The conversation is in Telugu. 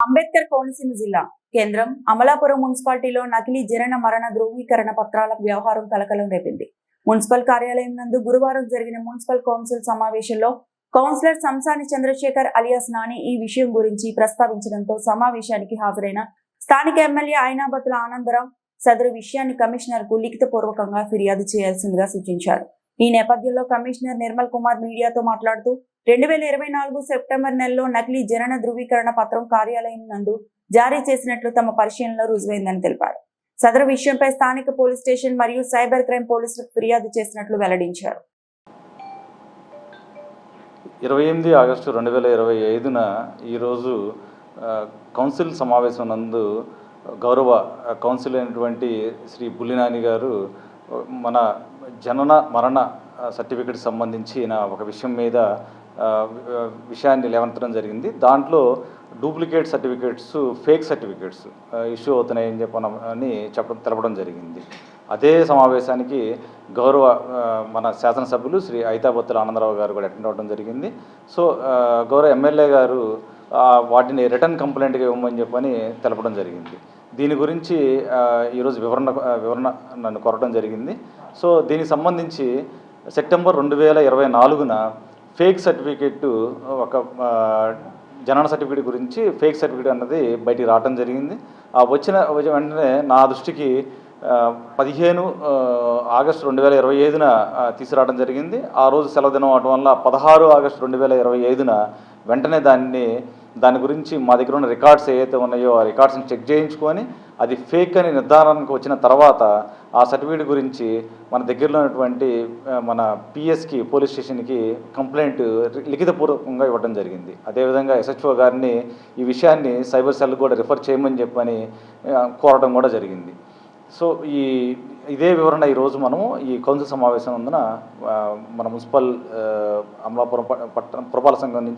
అంబేద్కర్ కోనసీమ జిల్లా కేంద్రం అమలాపురం మున్సిపాలిటీలో నకిలీ జనన మరణ ధృవీకరణ పత్రాల వ్యవహారం కలకలం రేపింది. మున్సిపల్ కార్యాలయం నందు గురువారం జరిగిన మున్సిపల్ కౌన్సిల్ సమావేశంలో కౌన్సిలర్ సంసాని చంద్రశేఖర్ అలియాస్ నాని ఈ విషయం గురించి ప్రస్తావించడంతో సమావేశానికి హాజరైన స్థానిక ఎమ్మెల్యే ఐనాబతుల ఆనందరావు సదరు విషయాన్ని కమిషనర్కు లిఖితపూర్వకంగా ఫిర్యాదు చేయాల్సిందిగా సూచించారు. ఈ నేపథ్యంలో కమిషనర్ నిర్మల్ కుమార్ మీడియాతో మాట్లాడుతూ రెండు వేల ఇరవై నాలుగు సెప్టెంబర్ నెలలో నకిలీ జనన ధృవీకరణ పత్రం కార్యాలయం నందు జారీ చేసినట్లు తమ పరిశీలనలో రుజువైందని తెలిపారు. సదరు విషయంపై స్థానిక పోలీస్ స్టేషన్ మరియు సైబర్ క్రైమ్ పోలీసులకు ఫిర్యాదు చేసినట్లు వెల్లడించారు. ఇరవై ఎనిమిది ఆగస్టు రెండు వేల ఇరవై ఐదున ఈరోజు కౌన్సిల్ సమావేశం నందు గౌరవ కౌన్సిల్ అయినటువంటి శ్రీ బుల్లినాని గారు మన జనన మరణ సర్టిఫికెట్ సంబంధించిన ఒక విషయం మీద విషయాన్ని లేవనెత్తడం జరిగింది. దాంట్లో duplicate certificates fake certificates issue అవుతున్నాయని చెప్పడం అని చెప్పడం తెలపడం జరిగింది. అదే సమావేశానికి గౌరవ మన శాసనసభ్యులు శ్రీ ఐతాబత్తుల ఆనందరావు గారు కూడా అటెండ్ అవ్వడం జరిగింది. సో గౌరవ ఎమ్మెల్యే గారు వాటిని రిటర్న్ కంప్లైంట్గా ఇవ్వమని చెప్పని తెలపడం జరిగింది. దీని గురించి ఈరోజు వివరణ వివరణ నన్ను కోరడం జరిగింది. సో దీనికి సంబంధించి సెప్టెంబర్ రెండు వేల ఇరవై నాలుగున ఫేక్ సర్టిఫికెట్ ఒక జనన సర్టిఫికేట్ గురించి ఫేక్ సర్టిఫికేట్ అన్నది బయటికి రావడం జరిగింది. ఆ వచ్చిన వెంటనే నా దృష్టికి పదిహేను ఆగస్టు రెండు వేల ఇరవై ఐదున తీసుకురావడం జరిగింది. ఆ రోజు సెలవు దినం అవడం వల్ల పదహారు ఆగస్టు రెండు వేల ఇరవై ఐదున వెంటనే దాన్ని దాని గురించి మా దగ్గర ఉన్న రికార్డ్స్ ఏవైతే ఉన్నాయో ఆ రికార్డ్స్ని చెక్ చేయించుకొని అది ఫేక్ అని నిర్ధారణకు వచ్చిన తర్వాత ఆ సర్టిఫికేట్ గురించి మన దగ్గరలో ఉన్నటువంటి మన పిఎస్కి పోలీస్ స్టేషన్కి కంప్లైంట్ లిఖితపూర్వకంగా ఇవ్వడం జరిగింది. అదేవిధంగా ఎస్హెచ్ఓ గారిని ఈ విషయాన్ని సైబర్ సెల్ కూడా రిఫర్ చేయమని చెప్పని కోరడం కూడా జరిగింది. సో ఈ ఇదే వివరణ ఈరోజు మనము ఈ కౌన్సిల్ సమావేశం నందున మన మున్సిపల్ అమలాపురం ప- పట్టణ పురపాలక సంఘం నుంచి